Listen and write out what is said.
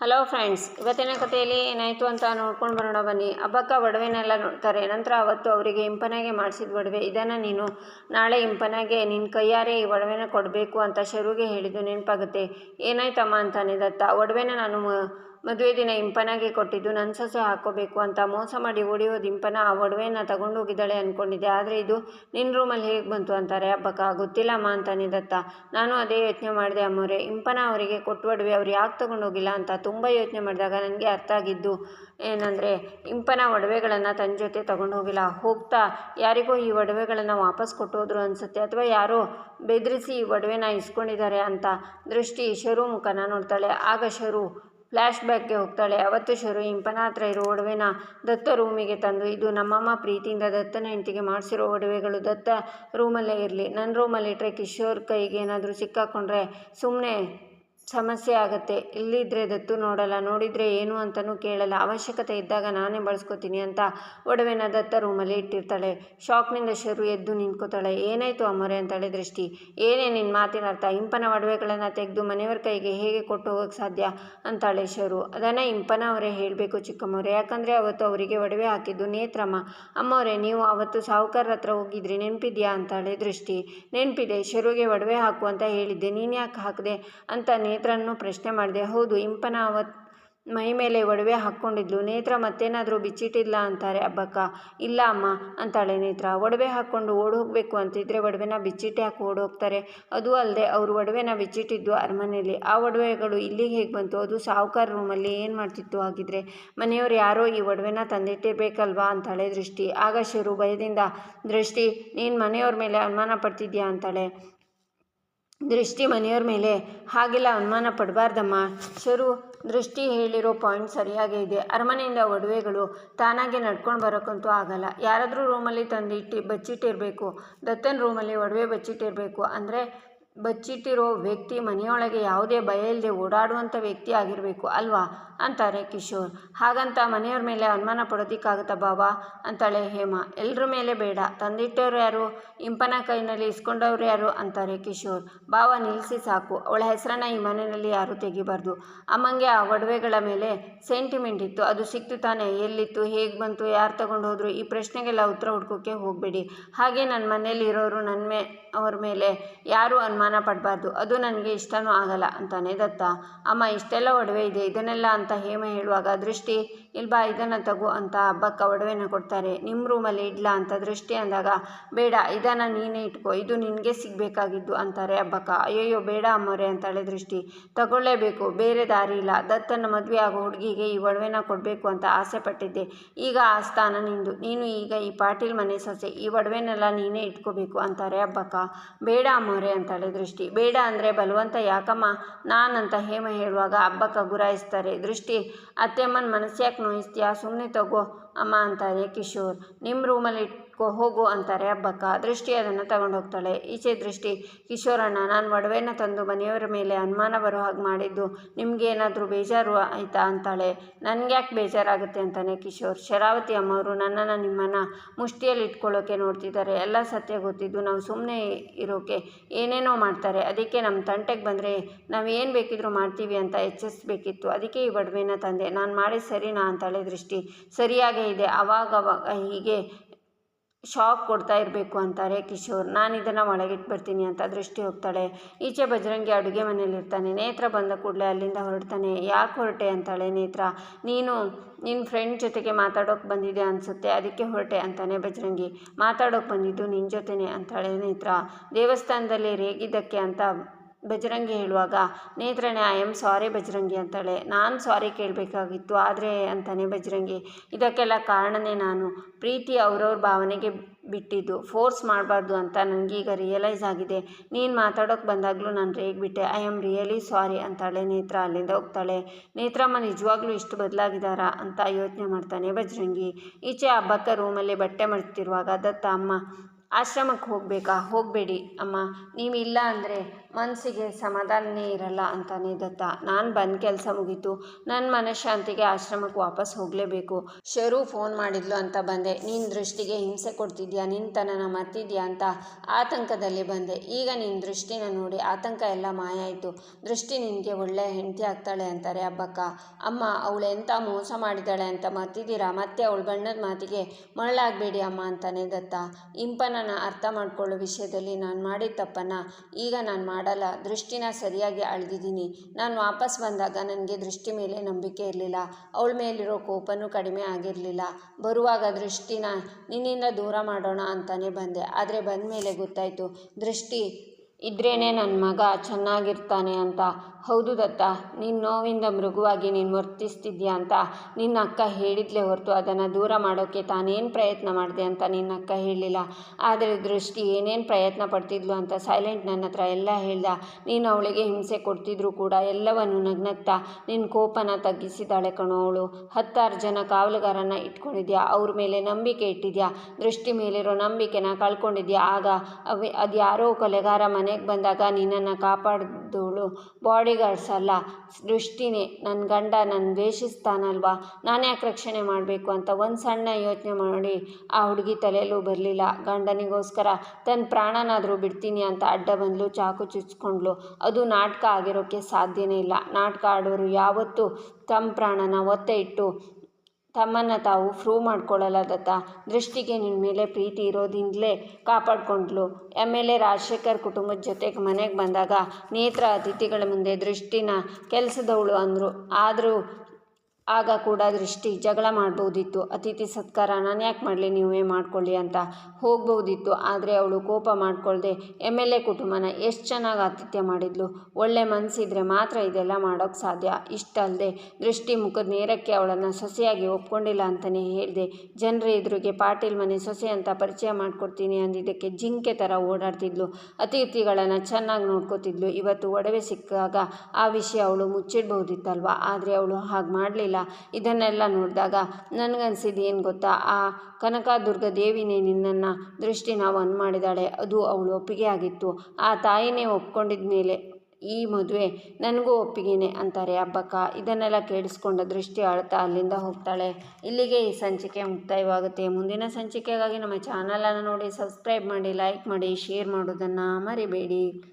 Hello friends ಇವತ್ತಿನ ಕಥೆಯಲ್ಲಿ ಏನಾಯಿತು ಅಂತ ನೋಡ್ಕೊಂಡು ಬರೋಣ ಬನ್ನಿ. ಹಬ್ಬಕ್ಕ ಒಡವೆನೆಲ್ಲ ನೋಡ್ತಾರೆ. ನಂತರ ಅವತ್ತು ಅವರಿಗೆ ಇಂಪನಾಗೆ ಮಾಡಿಸಿದ ಒಡವೆ. ಇದನ್ನು ನೀನು ನಾಳೆ ಇಂಪನಾಗೆ ನಿನ್ನ ಕೈಯಾರೆ ಈ ಒಡವೆನ ಕೊಡಬೇಕು ಅಂತ ಶರುಗೆ ಹೇಳಿದ್ದು ನೆನಪಾಗುತ್ತೆ. ಏನಾಯ್ತಮ್ಮ ಅಂತಾನೆ ದತ್ತ. ಒಡವೆನ ನಾನು ಮದುವೆ ದಿನ ಇಂಪನಾಗೆ ಕೊಟ್ಟಿದ್ದು ನನ್ನ ಸೊಸೆ ಹಾಕೋಬೇಕು ಅಂತ ಮೋಸ ಮಾಡಿ ಓಡಿ ಹೋದ ಇಂಪನ, ಆ ಒಡವೆನ ತಗೊಂಡು ಹೋಗಿದ್ದಾಳೆ ಅಂದ್ಕೊಂಡಿದ್ದೆ ಆದರೆ ಇದು ನಿನ್ನ ರೂಮಲ್ಲಿ ಹೇಗೆ ಬಂತು ಅಂತಾರೆ, ಹಬ್ಬಕ್ಕ, ಗೊತ್ತಿಲ್ಲಮ್ಮ ಅಂತ ನಿದತ್ತ ನಾನು ಅದೇ ಯೋಚನೆ ಮಾಡಿದೆ ಅಮ್ಮೋರೆ. ಇಂಪನ ಅವರಿಗೆ ಕೊಟ್ಟು ಒಡವೆ ಅವ್ರು ಯಾಕೆ ತಗೊಂಡೋಗಿಲ್ಲ ಅಂತ ತುಂಬ ಯೋಚನೆ ಮಾಡಿದಾಗ ನನಗೆ ಅರ್ಥ ಆಗಿದ್ದು ಏನಂದರೆ, ಇಂಪನ ಒಡವೆಗಳನ್ನು ತನ್ನ ಜೊತೆ ತಗೊಂಡು ಹೋಗಿಲ್ಲ ಹೋಗ್ತಾ ಯಾರಿಗೋ ಈ ಒಡವೆಗಳನ್ನು ವಾಪಸ್ ಕೊಟ್ಟೋದ್ರು ಅನಿಸುತ್ತೆ. ಅಥವಾ ಯಾರೋ ಬೆದರಿಸಿ ಈ ಒಡವೆನ ಇಸ್ಕೊಂಡಿದ್ದಾರೆ ಅಂತ ದೃಷ್ಟಿ ಶರು ಮುಖನ ನೋಡ್ತಾಳೆ. ಆಗ ಶರು ಫ್ಲ್ಯಾಶ್ ಬ್ಯಾಕ್ಗೆ ಹೋಗ್ತಾಳೆ. ಅವತ್ತು ಶುರು. ಇಂಪನ ಹತ್ರ ಇರೋ ಒಡವೆನ ದತ್ತ ರೂಮಿಗೆ ತಂದು. ಇದು ನಮ್ಮಮ್ಮ ಪ್ರೀತಿಯಿಂದ ದತ್ತನ ಹೆಂಡತಿಗೆ ಮಾಡಿಸಿರೋ ಒಡವೆಗಳು. ದತ್ತ ರೂಮಲ್ಲೇ ಇರಲಿ. ನನ್ನ ರೂಮಲ್ಲಿ ಇಟ್ಟರೆ ಕಿಶೋರ್ ಕೈಗೆ ಏನಾದರೂ ಸಿಕ್ಕಾಕೊಂಡ್ರೆ ಸುಮ್ಮನೆ ಸಮಸ್ಯೆ ಆಗುತ್ತೆ. ಇಲ್ಲಿದ್ರೆ ದತ್ತು ನೋಡಲ್ಲ, ನೋಡಿದರೆ ಏನು ಅಂತಲೂ ಕೇಳಲ್ಲ. ಅವಶ್ಯಕತೆ ಇದ್ದಾಗ ನಾನೇ ಬಳಸ್ಕೊತೀನಿ ಅಂತ ಒಡವೆನ ದತ್ತ ರೂಮಲ್ಲಿ ಇಟ್ಟಿರ್ತಾಳೆ. ಶಾಕ್ನಿಂದ ಶರು ಎದ್ದು ನಿಂತ್ಕೋತಾಳೆ. ಏನಾಯಿತು ಅಮ್ಮರೆ ಅಂತಾಳೆ ದೃಷ್ಟಿ. ಏನೇ ನಿನ್ನ ಮಾತಿನ ಅರ್ಥ. ಇಂಪನ ಒಡವೆಗಳನ್ನು ತೆಗೆದು ಮನೆಯವರ ಕೈಗೆ ಹೇಗೆ ಕೊಟ್ಟು ಹೋಗೋಕ್ಕೆ ಸಾಧ್ಯ? ಅಂತಾಳೆ ಶರು. ಅದನ್ನು ಇಂಪನ ಅವರೇ ಹೇಳಬೇಕು ಚಿಕ್ಕಮ್ಮವ್ರೆ ಯಾಕಂದರೆ ಅವತ್ತು ಅವರಿಗೆ ಒಡವೆ ಹಾಕಿದ್ದು ನೇತ್ರಮ್ಮ. ಅಮ್ಮವರೇ ನೀವು ಅವತ್ತು ಸಾಹುಕಾರರ ಹತ್ರ ಹೋಗಿದ್ರಿ. ನೆನಪಿದ್ಯಾ? ಅಂತಾಳೆ ದೃಷ್ಟಿ. ನೆನಪಿದೆ. ಶರುಗೆ ಒಡವೆ ಹಾಕು ಅಂತ ಹೇಳಿದ್ದೆ. ನೀನು ಯಾಕೆ ಹಾಕಿದೆ? ಅಂತ ನೇತ್ರನ್ನು ಪ್ರಶ್ನೆ ಮಾಡಿದೆ. ಹೌದು, ಇಂಪನ ಅವತ್ ಮೈ ಮೇಲೆ ಒಡವೆ ಹಾಕ್ಕೊಂಡಿದ್ಲು. ನೇತ್ರ, ಮತ್ತೇನಾದರೂ ಬಿಚ್ಚಿಟ್ಟಿಲ್ಲ ಅಂತಾರೆ. ಅಬ್ಬಕ್ಕ, ಇಲ್ಲ ಅಮ್ಮ, ಅಂತಾಳೆ ನೇತ್ರ. ಒಡವೆ ಹಾಕ್ಕೊಂಡು ಹೋಗಬೇಕು ಅಂತಿದ್ರೆ ಒಡವೆನ ಬಿಚ್ಚಿಟ್ಟೆ ಹಾಕಿ ಓಡೋಗ್ತಾರೆ? ಅದು ಅಲ್ಲದೆ ಅವರು ಒಡವೆನ ಬಿಚ್ಚಿಟ್ಟಿದ್ದು ಅರಮನೆಯಲ್ಲಿ ಆ ಒಡವೆಗಳು ಇಲ್ಲಿಗೆ ಹೇಗೆ ಬಂತು? ಅದು ಸಾಹುಕಾರ ರೂಮಲ್ಲಿ ಏನು ಮಾಡ್ತಿತ್ತು ಹಾಗಿದ್ರೆ? ಮನೆಯವರು ಯಾರೋ ಈ ಒಡವೆನ ತಂದಿಟ್ಟಿರ್ಬೇಕಲ್ವಾ ಅಂತಾಳೆ ದೃಷ್ಟಿ. ಆಗ ಶಿರು ಭಯದಿಂದ, ದೃಷ್ಟಿ, ನೀನು ಮನೆಯವ್ರ ಮೇಲೆ ಅನುಮಾನ ಪಡ್ತಿದ್ಯಾ ಅಂತಾಳೆ. ದೃಷ್ಟಿ ಮನೆಯವ್ರ ಮೇಲೆ, ಹಾಗೆಲ್ಲ ಅನುಮಾನ ಪಡಬಾರ್ದಮ್ಮ. ಶರು. ದೃಷ್ಟಿ ಹೇಳಿರೋ ಪಾಯಿಂಟ್ ಸರಿಯಾಗೇ ಇದೆ. ಅರಮನೆಯಿಂದ ಒಡವೆಗಳು ತಾನಾಗೆ ನಡ್ಕೊಂಡು ಬರೋಕ್ಕಂತೂ ಆಗಲ್ಲ. ಯಾರಾದರೂ ರೂಮಲ್ಲಿ ತಂದಿಟ್ಟು ಬಚ್ಚಿಟ್ಟಿರಬೇಕು. ದತ್ತನ ರೂಮಲ್ಲಿ ಒಡವೆ ಬಚ್ಚಿಟ್ಟಿರಬೇಕು. ಅಂದರೆ ಬಚ್ಚಿಟ್ಟಿರೋ ವ್ಯಕ್ತಿ ಮನೆಯೊಳಗೆ ಯಾವುದೇ ಭಯ ಇಲ್ಲದೆ ಓಡಾಡುವಂಥ ವ್ಯಕ್ತಿ ಆಗಿರಬೇಕು ಅಲ್ವಾ? ಅಂತಾರೆ ಕಿಶೋರ್. ಹಾಗಂತ ಮನೆಯವ್ರ ಮೇಲೆ ಅನುಮಾನ ಪಡೋದಿಕ್ಕಾಗುತ್ತಾ ಬಾಬಾ? ಅಂತಾಳೆ ಹೇಮ. ಎಲ್ಲರ ಮೇಲೆ ಬೇಡ. ತಂದಿಟ್ಟವ್ರು ಯಾರು? ಇಂಪನ ಕೈನಲ್ಲಿ ಇಸ್ಕೊಂಡವ್ರು ಯಾರು? ಅಂತಾರೆ ಕಿಶೋರ್. ಬಾವ ನಿಲ್ಲಿಸಿ ಸಾಕು. ಅವಳ ಹೆಸರನ್ನ ಈ ಮನೆಯಲ್ಲಿ ಯಾರೂ ತೆಗಿಬಾರ್ದು. ಅಮ್ಮಂಗೆ ಆ ಒಡವೆಗಳ ಮೇಲೆ ಸೆಂಟಿಮೆಂಟ್ ಇತ್ತು. ಅದು ಸಿಕ್ತು ತಾನೆ. ಎಲ್ಲಿತ್ತು? ಹೇಗೆ ಬಂತು? ಯಾರು ತಗೊಂಡು ಹೋದ್ರು ಈ ಪ್ರಶ್ನೆಗೆಲ್ಲ ಉತ್ತರ ಹುಡ್ಕೋಕ್ಕೆ ಹೋಗಬೇಡಿ. ಹಾಗೆ ನನ್ನ ಮನೇಲಿ ಇರೋರು ನನ್ನ ಮೇ ಅವ್ರ ಮೇಲೆ ಯಾರೂ ಅನುಮಾನ ಪಡಬಾರ್ದು. ಅದು ನನಗೆ ಇಷ್ಟನೂ ಆಗಲ್ಲ ಅಂತಾನೆ ದತ್ತ. ಅಮ್ಮ, ಇಷ್ಟೆಲ್ಲ ಒಡವೆ ಇದೆ, ಇದನ್ನೆಲ್ಲ ಅಂತ ಹೇಮ ಹೇಳುವಾಗ ದೃಷ್ಟಿ, ಇಲ್ಬಾ, ಇದನ್ನು ತಗೋ ಅಂತ ಹಬ್ಬಕ್ಕ ಒಡವೆನ ಕೊಡ್ತಾರೆ. ನಿಮ್ಮ ರೂಮಲ್ಲಿ ಇಡ್ಲಾ ಅಂತ ದೃಷ್ಟಿ ಅಂದಾಗ, ಬೇಡ, ಇದನ್ನು ನೀನೇ ಇಟ್ಕೋ, ಇದು ನಿನಗೆ ಸಿಗಬೇಕಾಗಿದ್ದು ಅಂತಾರೆ ಹಬ್ಬಕ್ಕ. ಅಯ್ಯಯ್ಯೋ, ಬೇಡ ಅಮ್ಮೋರೆ ಅಂತಾಳೆ ದೃಷ್ಟಿ. ತಗೊಳ್ಳೇಬೇಕು, ಬೇರೆ ದಾರಿ ಇಲ್ಲ. ದತ್ತನ ಮದುವೆ ಆಗೋ ಹುಡುಗಿಗೆ ಈ ಒಡವೆನ ಕೊಡಬೇಕು ಅಂತ ಆಸೆ ಪಟ್ಟಿದ್ದೆ. ಈಗ ಆ ಸ್ಥಾನ ನಿಂದು. ನೀನು ಈಗ ಈ ಪಾಟೀಲ್ ಮನೆ ಸೊಸೆ, ಈ ಒಡವೆನೆಲ್ಲ ನೀನೇ ಇಟ್ಕೋಬೇಕು ಅಂತಾರೆ ಹಬ್ಬಕ್ಕ. ಬೇಡ ಅಮ್ಮೋರೆ ಅಂತಾಳೆ ದೃಷ್ಟಿ. ಬೇಡ ಅಂದರೆ ಬಲವಂತ, ಯಾಕಮ್ಮ? ನಾನಂತ ಹೇಮ ಹೇಳುವಾಗ ಹಬ್ಬಕ್ಕೆ ಗುರಾಯಿಸ್ತಾರೆ ದೃಷ್ಟಿ, ಅತ್ತೆಮ್ಮನ ಮನಸ್ಸ್ಯಾಕೆ ನೋಯಿಸ್ತೀಯಾ? ಸುಮ್ಮನೆ ತಗೋ. ಅಮ್ಮ ಅಂತಾರೆ ಕಿಶೋರ್. ನಿಮ್ಮ ರೂಮಲ್ಲಿ ಹೋಗು ಅಂತಾರೆ ಹಬ್ಬಕ್ಕ. ದೃಷ್ಟಿ ಅದನ್ನು ತಗೊಂಡು ಹೋಗ್ತಾಳೆ ಈಚೆ ದೃಷ್ಟಿ, ಕಿಶೋರಣ್ಣ, ನಾನು ಒಡವೆನ ತಂದು ಮನೆಯವರ ಮೇಲೆ ಅನುಮಾನ ಬರೋ ಹಾಗೆ ಮಾಡಿದ್ದು, ನಿಮಗೇನಾದರೂ ಬೇಜಾರು ಆಯಿತಾ ಅಂತಾಳೆ. ನನಗೆ ಯಾಕೆ ಬೇಜಾರಾಗುತ್ತೆ ಅಂತಾನೆ ಕಿಶೋರ್. ಶರಾವತಿ ಅಮ್ಮವರು ನನ್ನನ್ನು ನಿಮ್ಮನ್ನು ಮುಷ್ಟಿಯಲ್ಲಿ ಇಟ್ಕೊಳ್ಳೋಕೆ ನೋಡ್ತಿದ್ದಾರೆ. ಎಲ್ಲ ಸತ್ಯ ಗೊತ್ತಿದ್ದು ನಾವು ಸುಮ್ಮನೆ ಇರೋಕೆ ಏನೇನೋ ಮಾಡ್ತಾರೆ. ಅದಕ್ಕೆ ನಮ್ಮ ತಂಟೆಗೆ ಬಂದರೆ ನಾವು ಏನು ಬೇಕಿದ್ರೂ ಮಾಡ್ತೀವಿ ಅಂತ ಎಚ್ಚರಿಸಬೇಕಿತ್ತು ಅದಕ್ಕೆ ಈ ಒಡವೆನ ತಂದೆ. ನಾನು ಮಾಡಿ ಸರಿನಾ ಅಂತಾಳೆ ದೃಷ್ಟಿ. ಸರಿಯಾಗೇ ಇದೆ. ಅವಾಗ ಹೀಗೆ ಶಾಕ್ ಕೊಡ್ತಾ ಇರಬೇಕು ಅಂತಾರೆ ಕಿಶೋರ್. ನಾನು ಇದನ್ನು ಒಳಗಿಟ್ಟು ಬರ್ತೀನಿ ಅಂತ ದೃಷ್ಟಿ ಹೋಗ್ತಾಳೆ. ಈಚೆ ಬಜರಂಗಿ ಅಡುಗೆ ಮನೇಲಿರ್ತಾನೆ ನೇತ್ರ ಬಂದ ಕೂಡಲೇ ಅಲ್ಲಿಂದ ಹೊರಡ್ತಾನೆ. ಯಾಕೆ ಹೊರಟೆ ಅಂತಾಳೆ ನೇತ್ರ. ನೀನು ನಿನ್ನ ಫ್ರೆಂಡ್ ಜೊತೆಗೆ ಮಾತಾಡೋಕೆ ಬಂದಿದೆ ಅನಿಸುತ್ತೆ. ಅದಕ್ಕೆ ಹೊರಟೆ ಅಂತಾನೆ ಬಜರಂಗಿ. ಮಾತಾಡೋಕೆ ಬಂದಿದ್ದು ನಿನ್ನ ಜೊತೆನೆ ಅಂತಾಳೆ ನೇತ್ರ. ದೇವಸ್ಥಾನದಲ್ಲಿ ರೇಗಿದ್ದಕ್ಕೆ ಅಂತ ಬಜರಂಗಿ ಹೇಳುವಾಗ ನೇತ್ರನೇ ಐ ಆಮ್ ಸಾರಿ ಬಜರಂಗಿ ಅಂತಾಳೆ. ನಾನು ಸಾರಿ ಕೇಳಬೇಕಾಗಿತ್ತು, ಆದರೆ ಅಂತಾನೆ ಬಜರಂಗಿ. ಇದಕ್ಕೆಲ್ಲ ಕಾರಣನೇ ನಾನು. ಪ್ರೀತಿ ಅವ್ರವ್ರ ಭಾವನೆಗೆ ಬಿಟ್ಟಿದ್ದು. ಫೋರ್ಸ್ ಮಾಡಬಾರ್ದು ಅಂತ ನನಗೀಗ ರಿಯಲೈಸ್ ಆಗಿದೆ. ನೀನು ಮಾತಾಡೋಕೆ ಬಂದಾಗಲೂ ನಾನು ರೇಗ್ಬಿಟ್ಟೆ ಐ ಆಮ್ ರಿಯಲಿ ಸಾರಿ ಅಂತಾಳೆ ನೇತ್ರ ಅಲ್ಲಿಂದ ಹೋಗ್ತಾಳೆ. ನೇತ್ರಮ್ಮ, ನಿಜವಾಗ್ಲೂ ಇಷ್ಟು ಬದಲಾಗಿದ್ದಾರಾ ಅಂತ ಯೋಚನೆ ಮಾಡ್ತಾನೆ ಬಜರಂಗಿ. ಈಚೆ ಹಬ್ಬಕ್ಕೆ ರೂಮಲ್ಲಿ ಬಟ್ಟೆ ಮಡ್ತಿರುವಾಗ, ದತ್ತ, ಅಮ್ಮ ಆಶ್ರಮಕ್ಕೆ ಹೋಗಬೇಕಾ? ಹೋಗಬೇಡಿ ಅಮ್ಮ. ನೀವು ಇಲ್ಲ ಅಂದರೆ ಮನಸ್ಸಿಗೆ ಸಮಾಧಾನನೇ ಇರಲ್ಲ ಅಂತಾನೆ ದತ್ತ. ನಾನು ಬಂದ ಕೆಲಸ ಮುಗೀತು. ನನ್ನ ಮನಃಶಾಂತಿಗೆ ಆಶ್ರಮಕ್ಕೆ ವಾಪಸ್ ಹೋಗಲೇಬೇಕು. ಶರು ಫೋನ್ ಮಾಡಿದ್ಲು ಅಂತ ಬಂದೆ. ನಿನ್ನ ದೃಷ್ಟಿಗೆ ಹಿಂಸೆ ಕೊಡ್ತಿದ್ಯಾ? ನಿನ್ನತನನ ಮರ್ತಿದ್ಯಾ ಅಂತ ಆತಂಕದಲ್ಲಿ ಬಂದೆ. ಈಗ ನಿನ್ನ ದೃಷ್ಟಿನ ನೋಡಿ ಆತಂಕ ಎಲ್ಲ ಮಾಯ ಆಯಿತು. ದೃಷ್ಟಿ ನಿನಗೆ ಒಳ್ಳೆ ಹೆಂಡತಿ ಆಗ್ತಾಳೆ ಅಂತಾರೆ ಹಬ್ಬಕ್ಕ ಅಮ್ಮ, ಅವಳು ಎಂಥ ಮೋಸ ಮಾಡಿದ್ದಾಳೆ ಅಂತ ಮರ್ತಿದ್ದೀರಾ ಮತ್ತೆ ಅವಳು ಬಣ್ಣದ ಮಾತಿಗೆ ಮರಳಾಗಬೇಡಿ ಅಮ್ಮ ಅಂತಾನೆ ದತ್ತ. ಅರ್ಥ ಮಾಡಿಕೊಳ್ಳೋ ವಿಷಯದಲ್ಲಿ ನಾನು ಮಾಡಿದ ತಪ್ಪನ್ನು ಈಗ ನಾನು ಮಾಡಲ್ಲ. ದೃಷ್ಟಿನ ಸರಿಯಾಗಿ ಅಳ್ದಿದ್ದೀನಿ. ನಾನು ವಾಪಸ್ ಬಂದಾಗ ನನಗೆ ದೃಷ್ಟಿ ಮೇಲೆ ನಂಬಿಕೆ ಇರಲಿಲ್ಲ. ಅವಳ ಮೇಲಿರೋ ಕೋಪನೂ ಕಡಿಮೆ ಆಗಿರಲಿಲ್ಲ. ಬರುವಾಗ ದೃಷ್ಟಿನ ನಿನ್ನಿಂದ ದೂರ ಮಾಡೋಣ ಅಂತಲೇ ಬಂದೆ. ಆದರೆ ಬಂದ ಮೇಲೆ ಗೊತ್ತಾಯಿತು, ದೃಷ್ಟಿ ಇದ್ರೇ ನನ್ನ ಮಗ ಚೆನ್ನಾಗಿರ್ತಾನೆ ಅಂತ. ಹೌದು ದತ್ತ ನಿನ್ನ ನೋವಿಂದ ಮೃಗುವಾಗಿ ನೀನು ವರ್ತಿಸ್ತಿದ್ಯಾ ಅಂತ ನಿನ್ನ ಅಕ್ಕ ಹೇಳಿದ್ಲೇ ಹೊರತು ಅದನ್ನು ದೂರ ಮಾಡೋಕ್ಕೆ ತಾನೇನು ಪ್ರಯತ್ನ ಮಾಡಿದೆ ಅಂತ ನಿನ್ನ ಅಕ್ಕ ಹೇಳಲಿಲ್ಲ. ಆದರೆ ದೃಷ್ಟಿ ಏನೇನು ಪ್ರಯತ್ನ ಪಡ್ತಿದ್ಲು ಅಂತ ಸೈಲೆಂಟ್ ನನ್ನ ಹತ್ರ ಎಲ್ಲ ಹೇಳ್ದ. ನೀನು ಅವಳಿಗೆ ಹಿಂಸೆ ಕೊಡ್ತಿದ್ರು ಕೂಡ ಎಲ್ಲವನ್ನು ನಗ್ನಗ್ತಾ ನಿನ್ನ ಕೋಪನ ತಗ್ಗಿಸಿದಾಳೆ ಕಣೋ ಅವಳು. ಹತ್ತಾರು ಜನ ಕಾವಲುಗಾರನ ಇಟ್ಕೊಂಡಿದ್ಯಾ, ಅವ್ರ ಮೇಲೆ ನಂಬಿಕೆ ಇಟ್ಟಿದ್ಯಾ, ದೃಷ್ಟಿ ಮೇಲಿರೋ ನಂಬಿಕೆನ ಕಳ್ಕೊಂಡಿದ್ಯಾ, ಆಗ ಅದು ಯಾರೋ ಕೊಲೆಗಾರ ಮನೆಗೆ ಬಂದಾಗ ನಿನ್ನನ್ನು ಕಾಪಾಡಿದವಳು ಬಾಡಿ ಗಾರ್ಡ್ಸ್ ಸೃಷ್ಟಿನೇ ನನ್ನ ಗಂಡ ನನ್ನ ದ್ವೇಷಿಸ್ತಾನಲ್ವಾ? ನಾನು ಯಾಕೆ ರಕ್ಷಣೆ ಮಾಡಬೇಕು ಅಂತ ಒಂದು ಸಣ್ಣ ಯೋಚನೆ ಮಾಡಿ ಆ ಹುಡುಗಿ ತಲೆಯಲ್ಲೂ ಬರಲಿಲ್ಲ. ಗಂಡನಿಗೋಸ್ಕರ ತನ್ನ ಪ್ರಾಣನಾದರೂ ಬಿಡ್ತೀನಿ ಅಂತ ಅಡ್ಡ ಬಂದಲು, ಚಾಕು ಚುಚ್ಕೊಂಡ್ಲು. ಅದು ನಾಟಕ ಆಗಿರೋಕ್ಕೆ ಸಾಧ್ಯನೇ ಇಲ್ಲ. ನಾಟಕ ಆಡೋರು ಯಾವತ್ತೂ ತಮ್ಮ ಪ್ರಾಣನ ಒತ್ತೆ ಇಟ್ಟು ತಮ್ಮನ್ನು ತಾವು ಪ್ರೂವ್ ಮಾಡ್ಕೊಳ್ಳಲ್ಲ ದತ್ತ. ದೃಷ್ಟಿಗೆ ನಿನ್ನ ಮೇಲೆ ಪ್ರೀತಿ ಇರೋದಿಂದಲೇ ಕಾಪಾಡಿಕೊಂಡ್ಲು. ಎಂ ಎಲ್ ಎ ರಾಜಶೇಖರ್ ಕುಟುಂಬದ ಜೊತೆಗೆ ಮನೆಗೆ ಬಂದಾಗ ನೇತ್ರ ಅತಿಥಿಗಳ ಮುಂದೆ ದೃಷ್ಟಿನ ಕೆಲಸದವಳು ಅಂದರು. ಆದರೂ ಆಗ ಕೂಡ ದೃಷ್ಟಿ ಜಗಳ ಮಾಡ್ಬೋದಿತ್ತು ಅತಿಥಿ ಸತ್ಕಾರ ನಾನು ಯಾಕೆ ಮಾಡಲಿ, ನೀವೇ ಮಾಡ್ಕೊಳ್ಳಿ ಅಂತ ಹೋಗ್ಬೋದಿತ್ತು. ಆದರೆ ಅವಳು ಕೋಪ ಮಾಡ್ಕೊಳ್ಳದೆ ಎಂ ಎಲ್ ಎ ಕುಟುಂಬನ ಎಷ್ಟು ಚೆನ್ನಾಗಿ ಆತಿಥ್ಯ ಮಾಡಿದ್ಲು. ಒಳ್ಳೆ ಮನಸ್ಸಿದ್ರೆ ಮಾತ್ರ ಇದೆಲ್ಲ ಮಾಡೋಕ್ಕೆ ಸಾಧ್ಯ. ಇಷ್ಟಲ್ಲದೆ ದೃಷ್ಟಿ ಮುಖದ ನೇರಕ್ಕೆ ಅವಳನ್ನು ಸೊಸೆಯಾಗಿ ಒಪ್ಕೊಂಡಿಲ್ಲ ಅಂತಲೇ ಹೇಳಿದೆ. ಜನರ ಎದುರಿಗೆ ಪಾಟೀಲ್ ಮನೆ ಸೊಸೆ ಅಂತ ಪರಿಚಯ ಮಾಡ್ಕೊಡ್ತೀನಿ ಅಂದಿದ್ದಕ್ಕೆ ಜಿಂಕೆ ಥರ ಓಡಾಡ್ತಿದ್ಲು. ಅತಿಥಿಗಳನ್ನು ಚೆನ್ನಾಗಿ ನೋಡ್ಕೋತಿದ್ಲು. ಇವತ್ತು ಒಡವೆ ಸಿಕ್ಕಾಗ ಆ ವಿಷಯ ಅವಳು ಮುಚ್ಚಿಡ್ಬೋದಿತ್ತಲ್ವ? ಆದರೆ ಅವಳು ಹಾಗೆ ಮಾಡಲಿಲ್ಲ. ಇದನ್ನೆಲ್ಲ ನೋಡಿದಾಗ ನನಗನ್ಸಿದ್ದು ಏನು ಗೊತ್ತಾ? ಆ ಕನಕದುರ್ಗ ದೇವಿನೇ ನಿನ್ನನ್ನು ನಾವು ಅನ್ ಮಾಡಿದಾಳೆ ಅದು ಅವಳು ಒಪ್ಪಿಗೆ ಆಗಿತ್ತು. ಆ ತಾಯಿನೇ ಒಪ್ಕೊಂಡಿದ ಮೇಲೆ ಈ ಮದುವೆ ನನಗೂ ಒಪ್ಪಿಗೆನೆ ಅಂತಾರೆ ಹಬ್ಬಕ್ಕ. ಇದನ್ನೆಲ್ಲ ಕೇಳಿಸ್ಕೊಂಡ ದೃಷ್ಟಿ ಅಳ್ತಾ ಅಲ್ಲಿಂದ ಹೋಗ್ತಾಳೆ. ಇಲ್ಲಿಗೆ ಈ ಸಂಚಿಕೆ ಮುಕ್ತಾಯವಾಗುತ್ತೆ. ಮುಂದಿನ ಸಂಚಿಕೆಗಾಗಿ ನಮ್ಮ ಚಾನಲನ್ನು ನೋಡಿ, ಸಬ್ಸ್ಕ್ರೈಬ್ ಮಾಡಿ, ಲೈಕ್ ಮಾಡಿ, ಶೇರ್ ಮಾಡೋದನ್ನು ಮರಿಬೇಡಿ.